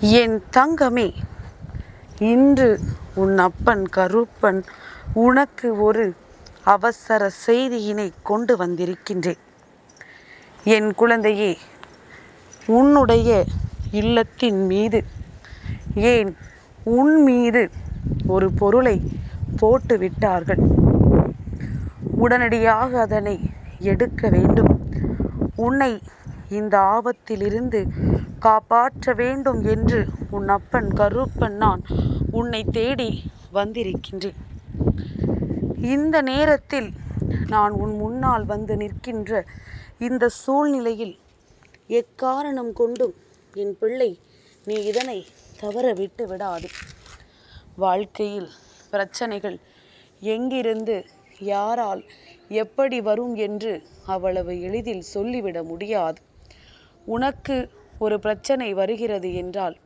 என் தங்கமே இன்று உன் அப்பன் கருப்பன் உனக்கு ஒரு அவசர செய்தியினை கொண்டு வந்திருக்கின்றேன். என் குழந்தையே உன்னுடைய இல்லத்தின் மீது ஏன் உன் மீது ஒரு பொருளை போட்டு விட்டார்கள்? உடனடியாக அதனை எடுக்க வேண்டும். உன்னை இந்த ஆபத்திலிருந்து காப்பாற்ற வேண்டும் என்று உன் அப்பன் கருப்பன் நான் உன்னை தேடி வந்திருக்கின்றேன். இந்த நேரத்தில் நான் உன் முன்னால் வந்து நிற்கின்ற இந்த சூழ்நிலையில் எக்காரணம் கொண்டும் என் பிள்ளை நீ இதனை தவற விட்டு விடாது. வாழ்க்கையில் பிரச்சனைகள் எங்கிருந்து யாரால் எப்படி வரும் என்று அவ்வளவு எளிதில் சொல்லிவிட முடியாது. உனக்கு ஒரு பிரச்சனை வருகிறது என்றால்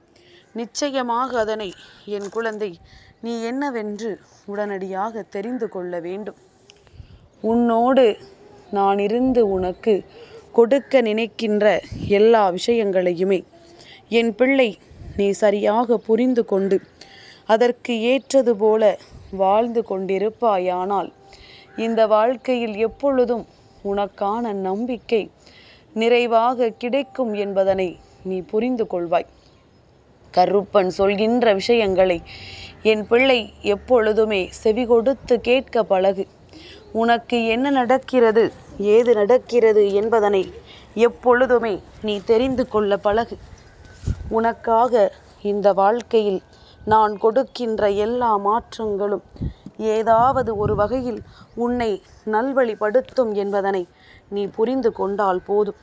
நிச்சயமாக அதனை என் குழந்தை நீ என்னவென்று உடனடியாக தெரிந்து கொள்ள வேண்டும். உன்னோடு நான் இருந்து உனக்கு கொடுக்க நினைக்கின்ற எல்லா விஷயங்களையுமே என் பிள்ளை நீ சரியாக புரிந்து கொண்டு அதற்கு ஏற்றது போல வாழ்ந்து கொண்டிருப்பாயானால் இந்த வாழ்க்கையில் எப்பொழுதும் உனக்கான நம்பிக்கை நிறைவாக கிடைக்கும் என்பதனை நீ புரிந்து கொள்வாய். கருப்பன் சொல்கின்ற விஷயங்களை என் பிள்ளை எப்பொழுதுமே செவி கொடுத்து கேட்க பழகு. உனக்கு என்ன நடக்கிறது ஏது நடக்கிறது என்பதனை எப்பொழுதுமே நீ தெரிந்து கொள்ள பழகு. உனக்காக இந்த வாழ்க்கையில் நான் கொடுக்கின்ற எல்லா மாற்றங்களும் ஏதாவது ஒரு வகையில் உன்னை நல்வழிப்படுத்தும் என்பதனை நீ புரிந்து கொண்டால் போதும்.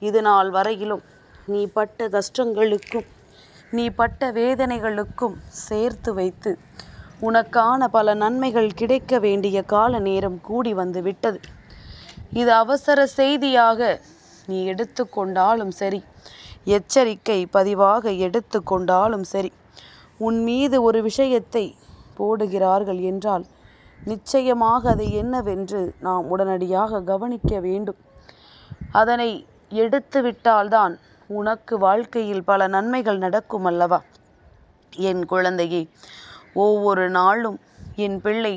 இது நாள் வரையிலும் நீ பட்ட கஷ்டங்களுக்கும் நீ பட்ட வேதனைகளுக்கும் சேர்த்து வைத்து உனக்கான பல நன்மைகள் கிடைக்க வேண்டிய கால நேரம் கூடி வந்து விட்டது. இது அவசர செய்தியாக நீ எடுத்துக்கொண்டாலும் சரி எச்சரிக்கை பதிவாக எடுத்துக்கொண்டாலும் சரி உன் மீது ஒரு விஷயத்தை போடுகிறார்கள் என்றால் நிச்சயமாக அது என்னவென்று நாம் உடனடியாக கவனிக்க வேண்டும். அதனை எடுத்து விட்டால்தான் உனக்கு வாழ்க்கையில் பல நன்மைகள் நடக்கும் அல்லவா? என் குழந்தையே ஒவ்வொரு நாளும் என் பிள்ளை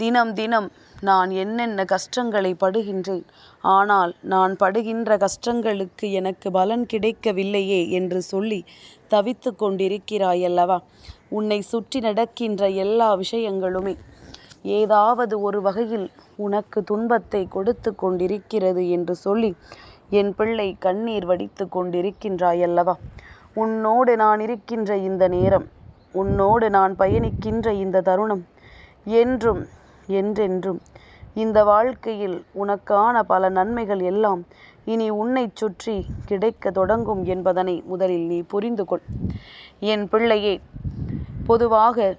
தினம் தினம் நான் என்னென்ன கஷ்டங்களை படுகின்றேன் ஆனால் நான் படுகின்ற கஷ்டங்களுக்கு எனக்கு பலன் கிடைக்கவில்லையே என்று சொல்லி தவித்து கொண்டிருக்கிறாய் அல்லவா? உன்னை சுற்றி நடக்கின்ற எல்லா விஷயங்களுமே. ஏதாவது ஒரு வகையில் உனக்கு துன்பத்தை கொடுத்து கொண்டிருக்கிறது என்று சொல்லி என் பிள்ளை கண்ணீர் வடித்து கொண்டிருக்கின்றாயல்லவா? உன்னோடு நான் இருக்கின்ற இந்த நேரம் உன்னோடு நான் பயணிக்கின்ற இந்த தருணம் என்றும் என்றென்றும் இந்த வாழ்க்கையில் உனக்கான பல நன்மைகள் எல்லாம் இனி உன்னை சுற்றி கிடைக்க தொடங்கும் என்பதனை முதலில் நீ புரிந்து கொள் என் பிள்ளையே பொதுவாக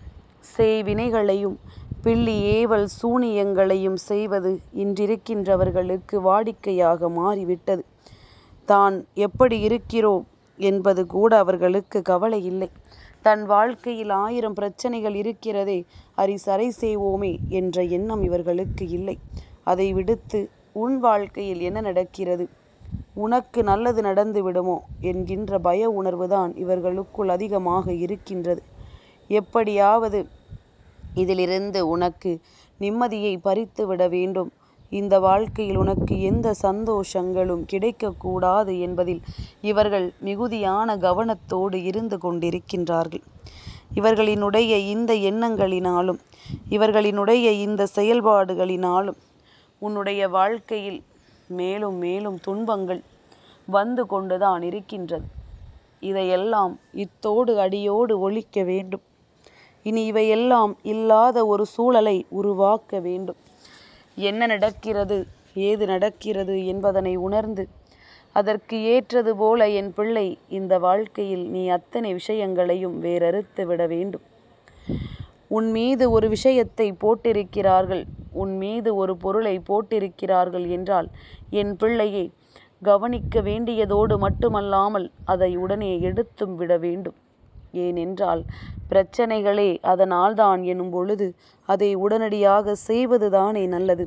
செய்வினைகளையும் பில்லி ஏவல் சூனியங்களையும் செய்வது இன்றிருக்கின்றவர்களுக்கு வாடிக்கையாக மாறிவிட்டது. தான் எப்படி இருக்கிறோம் என்பது கூட அவர்களுக்கு கவலை இல்லை. தன் வாழ்க்கையில் ஆயிரம் பிரச்சனைகள் இருக்கிறதே அரிசரை செய்வோமே என்ற எண்ணம் இவர்களுக்கு இல்லை. அதை விடுத்து உன் வாழ்க்கையில் என்ன நடக்கிறது? உனக்கு நல்லது நடந்து விடுமோ? என்கின்ற பய உணர்வுதான் இவர்களுக்குள் அதிகமாக இருக்கின்றது. எப்படியாவது இதிலிருந்து உனக்கு நிம்மதியை பறித்து விட வேண்டும். இந்த வாழ்க்கையில் உனக்கு எந்த சந்தோஷங்களும் கிடைக்கக்கூடாது என்பதில் இவர்கள் மிகுதியான கவனத்தோடு இருந்து கொண்டிருக்கின்றார்கள். இவர்களினுடைய இந்த எண்ணங்களினாலும் இவர்களினுடைய இந்த செயல்பாடுகளினாலும் உன்னுடைய வாழ்க்கையில் மேலும் மேலும் துன்பங்கள் வந்து கொண்டுதான் இருக்கின்றது. இதையெல்லாம் இத்தோடு அடியோடு ஒழிக்க வேண்டும். இனி இவையெல்லாம் இல்லாத ஒரு சூழலை உருவாக்க வேண்டும். என்ன நடக்கிறது? ஏது நடக்கிறது என்பதனை உணர்ந்து அதற்கு ஏற்றது போல என் பிள்ளை இந்த வாழ்க்கையில் நீ அத்தனை விஷயங்களையும் வேறறுத்து விட வேண்டும். உன் மீது ஒரு விஷயத்தை போட்டிருக்கிறார்கள் உன் மீது ஒரு பொருளை போட்டிருக்கிறார்கள் என்றால் என் பிள்ளையை கவனிக்க வேண்டியதோடு மட்டுமல்லாமல் அதை உடனே எடுத்தும் விட வேண்டும். ஏனென்றால் பிரச்சனைகளே அதனால்தான் எனும் பொழுது அதை உடனடியாக செய்வதுதானே நல்லது.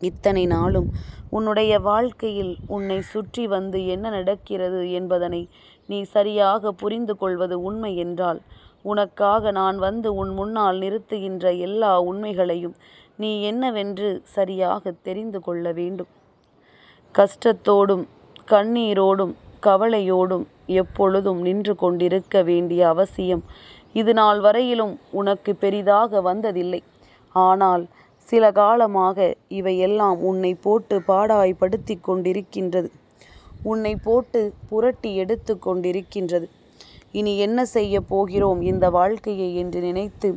இத்தனை நாளும் உன்னுடைய வாழ்க்கையில் உன்னை சுற்றி வந்து என்ன நடக்கிறது என்பதனை நீ சரியாக புரிந்து கொள்வது உண்மை என்றால் உனக்காக நான் வந்து உன் முன்னால் நிறுத்துகின்ற எல்லா உண்மைகளையும் நீ என்னவென்று சரியாக தெரிந்து கொள்ள வேண்டும். கஷ்டத்தோடும் கண்ணீரோடும் கவலையோடும் எப்பொழுதும் நின்று கொண்டிருக்க வேண்டிய அவசியம் இது நாள் வரையிலும் உனக்கு பெரிதாக வந்ததில்லை. ஆனால் சில காலமாக இவையெல்லாம் உன்னை போட்டு பாடாய்படுத்தி கொண்டிருக்கின்றது. உன்னை போட்டு புரட்டி எடுத்து கொண்டிருக்கின்றது. இனி என்ன செய்ய போகிறோம் இந்த வாழ்க்கையை என்று நினைத்து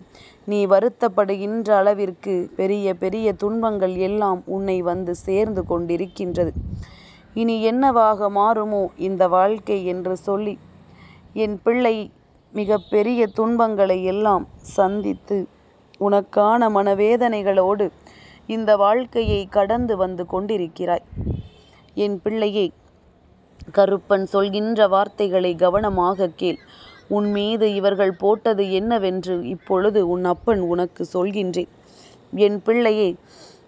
நீ வருத்தப்படுகின்ற அளவிற்கு பெரிய பெரிய துன்பங்கள் எல்லாம் உன்னை வந்து சேர்ந்து கொண்டிருக்கின்றது. இனி என்னவாக மாறுமோ இந்த வாழ்க்கை என்று சொல்லி என் பிள்ளை மிக பெரிய துன்பங்களை எல்லாம் சந்தித்து உனக்கான மனவேதனைகளோடு இந்த வாழ்க்கையை கடந்து வந்து கொண்டிருக்கிறாய். என் பிள்ளையே கருப்பன் சொல்கின்ற வார்த்தைகளை கவனமாக கேள். உன் மீது இவர்கள் போட்டது என்னவென்று இப்பொழுது உன் அப்பன் உனக்கு சொல்கின்றேன். என் பிள்ளையே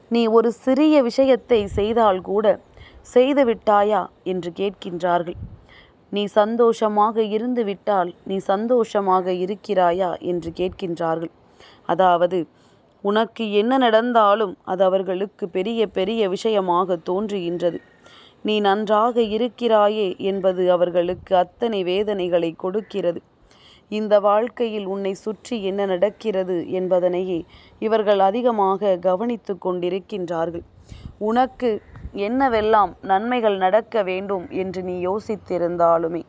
நீ ஒரு சிறிய விஷயத்தை செய்தால் கூட செய்து விட்டாயா என்று கேட்கின்றார்கள். நீ சந்தோஷமாக இருந்து விட்டால் நீ சந்தோஷமாக இருக்கிறாயா? என்று கேட்கின்றார்கள். அதாவது உனக்கு என்ன நடந்தாலும் அது அவர்களுக்கு பெரிய பெரிய விஷயமாக தோன்றுகின்றது. நீ நன்றாக இருக்கிறாயே என்பது அவர்களுக்கு அத்தனை வேதனைகளை கொடுக்கிறது. இந்த வாழ்க்கையில் உன்னை சுற்றி என்ன நடக்கிறது என்பதனையே இவர்கள் அதிகமாக கவனித்து கொண்டிருக்கின்றார்கள். உனக்கு என்னவெல்லாம் நன்மைகள் நடக்க வேண்டும் என்று நீ யோசித்திருந்தாலுமே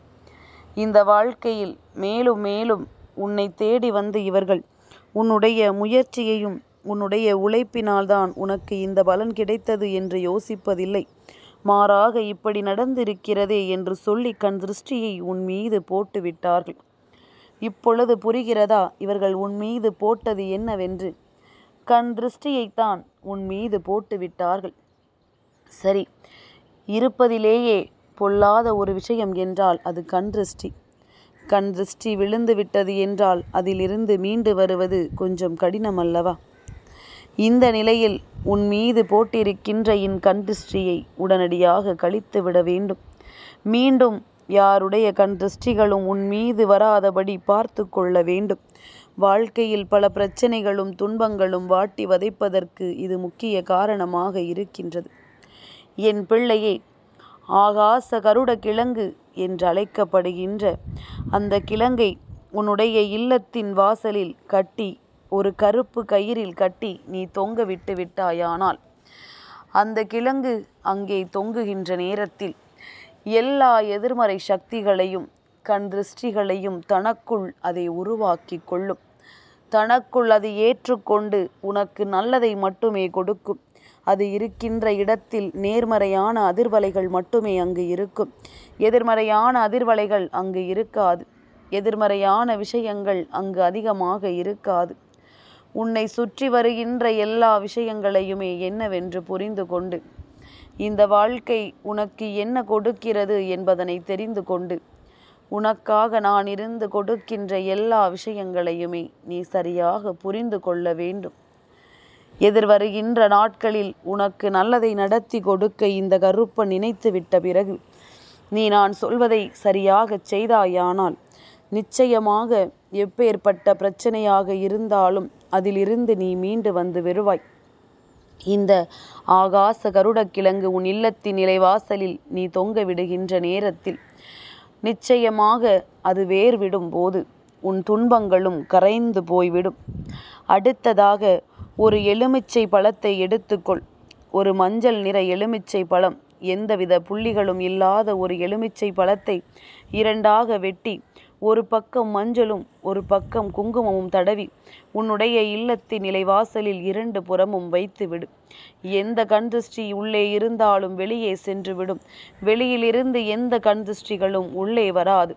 இந்த வாழ்க்கையில் மேலும் மேலும் உன்னை தேடி வந்து இவர்கள் உன்னுடைய முயற்சியையும் உன்னுடைய உழைப்பினால்தான் உனக்கு இந்த பலன் கிடைத்தது என்று யோசிப்பதில்லை. மாறாக இப்படி நடந்திருக்கிறதே என்று சொல்லி கண் திருஷ்டியை உன் மீது போட்டுவிட்டார்கள். இப்பொழுது புரிகிறதா? இவர்கள் உன் மீது போட்டது என்னவென்று. கண் திருஷ்டியைத்தான் உன் மீது போட்டு விட்டார்கள். சரி இருப்பதிலேயே பொல்லாத ஒரு விஷயம் என்றால் அது கண் திருஷ்டி. கண் திருஷ்டி விழுந்து விட்டது என்றால் அதிலிருந்து மீண்டு வருவது கொஞ்சம் கடினம் அல்லவா இந்த நிலையில் உன் மீது போட்டிருக்கின்ற என் கண் திருஷ்டியை உடனடியாக கழித்து விட வேண்டும். மீண்டும் யாருடைய கண் திருஷ்டிகளும் உன் மீது வராதபடி பார்த்து கொள்ள வேண்டும். வாழ்க்கையில் பல பிரச்சனைகளும் துன்பங்களும் வாட்டி வதைப்பதற்கு இது முக்கிய காரணமாக இருக்கின்றது. என் பிள்ளையே ஆகாச கருட கிழங்கு என்று அழைக்கப்படுகின்ற அந்த கிழங்கை உன்னுடைய இல்லத்தின் வாசலில் கட்டி ஒரு கருப்பு கயிறில் கட்டி நீ தொங்க விட்டு விட்டாயானால் அந்த கிழங்கு அங்கே தொங்குகின்ற நேரத்தில் எல்லா எதிர்மறை சக்திகளையும் கண் திருஷ்டிகளையும் தனக்குள் அதை உருவாக்கி கொள்ளும். தனக்குள் அதை ஏற்றுக்கொண்டு உனக்கு நல்லதை மட்டுமே கொடுக்கும். அது இருக்கின்ற இடத்தில் நேர்மறையான அதிர்வலைகள் மட்டுமே அங்கு இருக்கும். எதிர்மறையான அதிர்வலைகள் அங்கு இருக்காது. எதிர்மறையான விஷயங்கள் அங்கு அதிகமாக இருக்காது. உன்னை சுற்றி வருகின்ற எல்லா விஷயங்களையுமே என்னவென்று புரிந்து கொண்டு இந்த வாழ்க்கை உனக்கு என்ன கொடுக்கிறது என்பதனை தெரிந்து கொண்டு உனக்காக நான் இருந்து கொடுக்கின்ற எல்லா விஷயங்களையுமே நீ சரியாக புரிந்து கொள்ள வேண்டும். எதிர்வருகின்ற நாட்களில் உனக்கு நல்லதை நடத்தி கொடுக்க இந்த கருப்பன் நினைத்து விட்ட பிறகு நீ நான் சொல்வதை சரியாகச் செய்தாயானால் நிச்சயமாக எப்பேற்பட்ட பிரச்சனையாக இருந்தாலும் அதிலிருந்து நீ மீண்டு வந்து வருவாய் இந்த ஆகாச கருடக்கிழங்கு உன் இல்லத்தின் நிலைவாசலில் நீ தொங்க விடுகின்ற நேரத்தில் நிச்சயமாக அது வேர்விடும் போது உன் துன்பங்களும் கரைந்து போய்விடும். அடுத்ததாக ஒரு எலுமிச்சை பழத்தை எடுத்துக்கொள். ஒரு மஞ்சள் நிற எலுமிச்சை பழம். எந்தவித புள்ளிகளும் இல்லாத ஒரு எலுமிச்சை பழத்தை இரண்டாக வெட்டி ஒரு பக்கம் மஞ்சளும் ஒரு பக்கம் குங்குமமும் தடவி உன்னுடைய இல்லத்தின் நிலைவாசலில் இரண்டு புறமும் வைத்துவிடு. எந்த எந்த கண்திருஷ்டி உள்ளே இருந்தாலும் வெளியே சென்றுவிடும். வெளியிலிருந்து எந்த கண்திருஷ்டிகளும் உள்ளே வராது.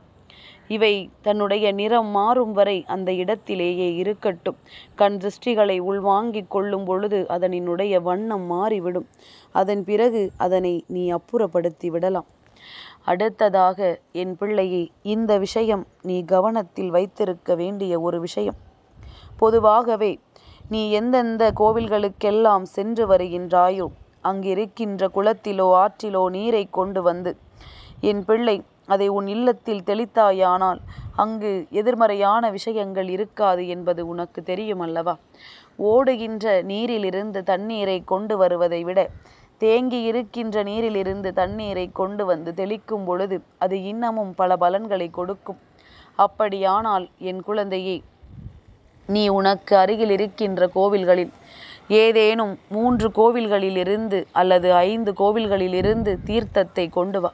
இவை தன்னுடைய நிறம் மாறும் வரை அந்த இடத்திலேயே இருக்கட்டும். கண் திருஷ்டிகளை உள்வாங்கிக் கொள்ளும் பொழுது அதனினுடைய வண்ணம் மாறிவிடும். அதன் பிறகு அதனை நீ அப்புறப்படுத்தி விடலாம். அடுத்ததாக என் பிள்ளையே இந்த விஷயம் நீ கவனத்தில் வைத்திருக்க வேண்டிய ஒரு விஷயம். பொதுவாகவே நீ எந்தெந்த கோவில்களுக்கெல்லாம் சென்று வருகின்றாயோ அங்கிருக்கின்ற குளத்திலோ ஆற்றிலோ நீரை கொண்டு வந்து என் பிள்ளை அதை உன் இல்லத்தில் தெளித்தாயானால் அங்கு எதிர்மறையான விஷயங்கள் இருக்காது என்பது உனக்கு தெரியும் அல்லவா ஓடுகின்ற நீரிலிருந்து தண்ணீரை கொண்டு வருவதை விட தேங்கி இருக்கின்ற நீரிலிருந்து தண்ணீரை கொண்டு வந்து தெளிக்கும் பொழுது அது இன்னமும் பல பலன்களை கொடுக்கும். அப்படியானால் என் குழந்தையே நீ உனக்கு அருகில் இருக்கின்ற கோவில்களில் ஏதேனும் மூன்று கோவில்களிலிருந்து அல்லது ஐந்து கோவில்களிலிருந்து தீர்த்தத்தை கொண்டு வா.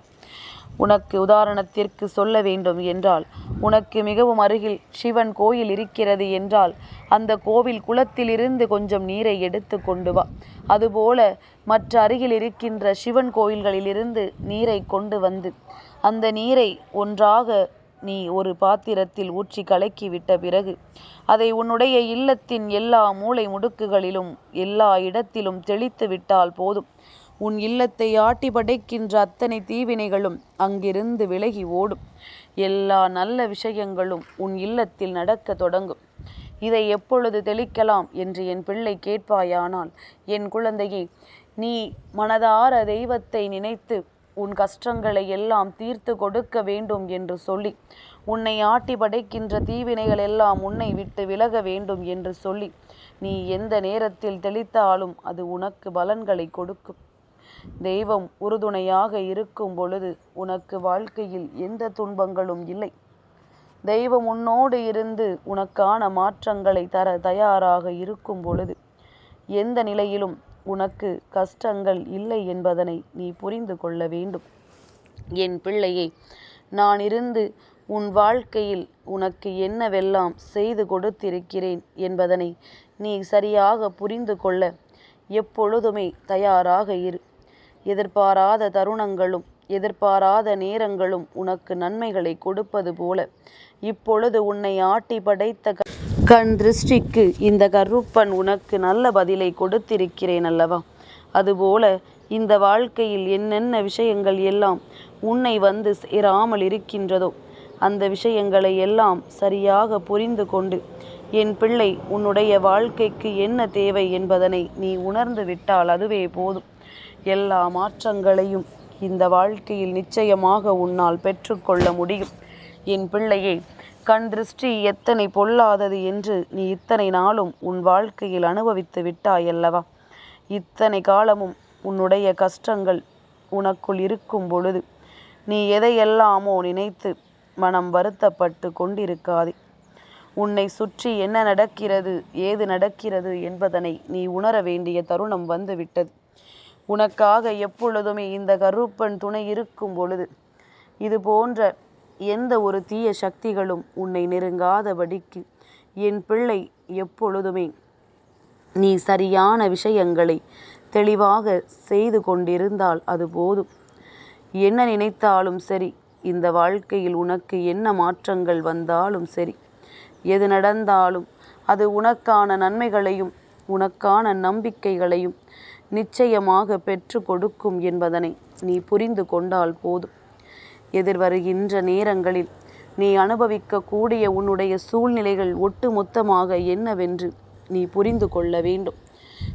உனக்கு உதாரணத்திற்கு சொல்ல வேண்டும் என்றால் உனக்கு மிகவும் அருகில் சிவன் கோயில் இருக்கிறது என்றால் அந்த கோவில் குளத்திலிருந்து கொஞ்சம் நீரை எடுத்து கொண்டு வா. அதுபோல மற்ற அருகில் இருக்கின்ற சிவன் கோயில்களிலிருந்து நீரை கொண்டு வந்து அந்த நீரை ஒன்றாக நீ ஒரு பாத்திரத்தில் ஊற்றி கலக்கி விட்ட பிறகு அதை உன்னுடைய இல்லத்தின் எல்லா மூளை முடுக்குகளிலும் எல்லா இடத்திலும் தெளித்து விட்டால் போதும். உன் இல்லத்தை ஆட்டி படைக்கின்ற அத்தனை தீவினைகளும் அங்கிருந்து விலகி ஓடும். எல்லா நல்ல விஷயங்களும் உன் இல்லத்தில் நடக்க தொடங்கும். இதை எப்பொழுது தெளிக்கலாம் என்று என் பிள்ளை கேட்பாயானால் என் குழந்தையே நீ மனதார தெய்வத்தை நினைத்து உன் கஷ்டங்களை எல்லாம் தீர்த்து கொடுக்க வேண்டும் என்று சொல்லி உன்னை ஆட்டி படைக்கின்ற தீவினைகள் எல்லாம் உன்னை விட்டு விலக வேண்டும் என்று சொல்லி நீ எந்த நேரத்தில் தெளித்தாலும் அது உனக்கு பலன்களை கொடுக்கும். தெய்வம் உறுதுணையாக இருக்கும் பொழுது உனக்கு வாழ்க்கையில் எந்த துன்பங்களும் இல்லை. தெய்வம் உன்னோடு இருந்து உனக்கான மாற்றங்களை தர தயாராக இருக்கும் பொழுது எந்த நிலையிலும் உனக்கு கஷ்டங்கள் இல்லை என்பதனை நீ புரிந்து கொள்ள வேண்டும். என் பிள்ளையே நான் இருந்து உன் வாழ்க்கையில் உனக்கு என்னவெல்லாம் செய்து கொடுத்திருக்கிறேன் என்பதனை நீ சரியாக புரிந்து கொள்ள எப்பொழுதுமே தயாராக இரு. எதிர்பாராத தருணங்களும் எதிர்பாராத நேரங்களும் உனக்கு நன்மைகளை கொடுப்பது போல. இப்பொழுது உன்னை ஆட்டி படைத்த கண் திருஷ்டிக்கு இந்த கருப்பன் உனக்கு நல்ல பதிலை கொடுத்திருக்கிறேன் அல்லவா? அதுபோல இந்த வாழ்க்கையில் என்னென்ன விஷயங்கள் எல்லாம் உன்னை வந்து சேராமல் இருக்கின்றதோ அந்த விஷயங்களை எல்லாம் சரியாக புரிந்து கொண்டு என் பிள்ளை உன்னுடைய வாழ்க்கைக்கு என்ன தேவை என்பதனை நீ உணர்ந்து விட்டால் அதுவே போதும். எல்லா மாற்றங்களையும் இந்த வாழ்க்கையில் நிச்சயமாக உன்னால் பெற்றுக்கொள்ள முடியும். என் பிள்ளையே கண் திருஷ்டி எத்தனை பொல்லாதது என்று நீ இத்தனை நாளும் உன் வாழ்க்கையில் அனுபவித்து விட்டாயல்லவா? இத்தனை காலமும் உன்னுடைய கஷ்டங்கள் உனக்குள் இருக்கும் பொழுது நீ எதையெல்லாமோ நினைத்து மனம் வருத்தப்பட்டு கொண்டிருக்காதே. உன்னை சுற்றி என்ன நடக்கிறது ஏது நடக்கிறது என்பதனை நீ உணர வேண்டிய தருணம் வந்துவிட்டது. உனக்காக எப்பொழுதுமே இந்த கருப்பன் துணை இருக்கும் பொழுது இது போன்ற எந்த ஒரு தீய சக்திகளும் உன்னை நெருங்காதபடிக்கு என் பிள்ளை எப்பொழுதுமே நீ சரியான விஷயங்களை தெளிவாக செய்து கொண்டிருந்தால் அது போதும். என்ன நினைத்தாலும் சரி இந்த வாழ்க்கையில் உனக்கு என்ன மாற்றங்கள் வந்தாலும் சரி எது நடந்தாலும் அது உனக்கான நன்மைகளையும் உனக்கான நம்பிக்கைகளையும் நிச்சயமாக பெற்று கொடுக்கும் என்பதனை நீ புரிந்து கொண்டால் போதும். எதிர்வருகின்ற நேரங்களில் நீ அனுபவிக்கக்கூடிய உன்னுடைய சூழ்நிலைகள் ஒட்டுமொத்தமாக என்னவென்று நீ புரிந்து கொள்ள வேண்டும்.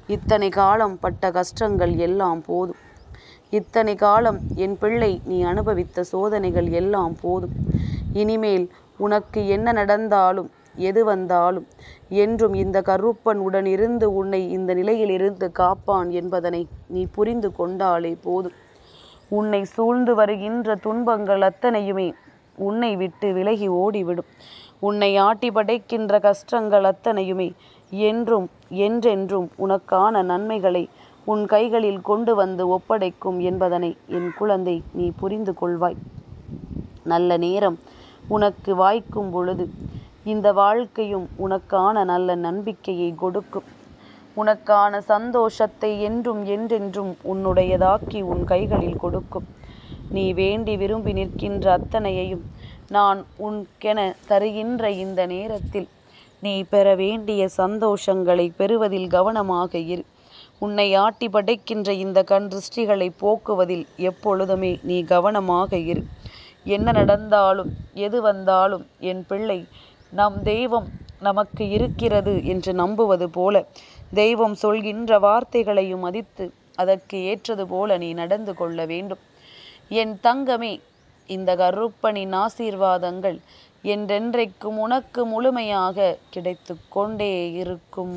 இத்தனை காலம் பட்ட கஷ்டங்கள் எல்லாம் போதும். இத்தனை காலம் என் பிள்ளை நீ அனுபவித்த சோதனைகள் எல்லாம் போதும். இனிமேல் உனக்கு என்ன நடந்தாலும் எது வந்தாலும். என்றும் இந்த கருப்பன் உடன் இருந்து உன்னை இந்த நிலையில் இருந்து காப்பான் என்பதனை நீ புரிந்து கொண்டாலே போதும். உன்னை சூழ்ந்து வருகின்ற துன்பங்கள் அத்தனையுமே உன்னை விட்டு விலகி ஓடிவிடும். உன்னை ஆட்டி படைக்கின்ற கஷ்டங்கள் அத்தனையுமே என்றும் என்றென்றும் உனக்கான நன்மைகளை உன் கைகளில் கொண்டு வந்து ஒப்படைக்கும் என்பதனை என் குழந்தை நீ புரிந்து கொள்வாய். நல்ல நேரம் உனக்கு வாய்க்கும் பொழுது இந்த வாழ்க்கையும் உனக்கான நல்ல நம்பிக்கையை கொடுக்கும். உனக்கான சந்தோஷத்தை என்றும் என்றென்றும் உன்னுடையதாக்கி உன் கைகளில் கொடுக்கும். நீ வேண்டி விரும்பி நிற்கின்ற அத்தனையையும் நான் உன்கென தருகின்ற இந்த நேரத்தில் நீ பெற வேண்டிய சந்தோஷங்களை பெறுவதில் கவனமாக இரு. உன்னை ஆட்டி படைக்கின்ற இந்த கண் திருஷ்டிகளை போக்குவதில் எப்பொழுதுமே நீ கவனமாக இரு. என்ன நடந்தாலும் எது வந்தாலும் என் பிள்ளை நம் தெய்வம் நமக்கு இருக்கிறது என்று நம்புவது போல. தெய்வம் சொல்கின்ற வார்த்தைகளையும் மதித்து அதற்கு ஏற்றது போல நீ நடந்து கொள்ள வேண்டும். என் தங்கமே இந்த கருப்பனின் ஆசீர்வாதங்கள் என்றென்றைக்கும் உனக்கு முழுமையாக கிடைத்து கொண்டே இருக்கும்.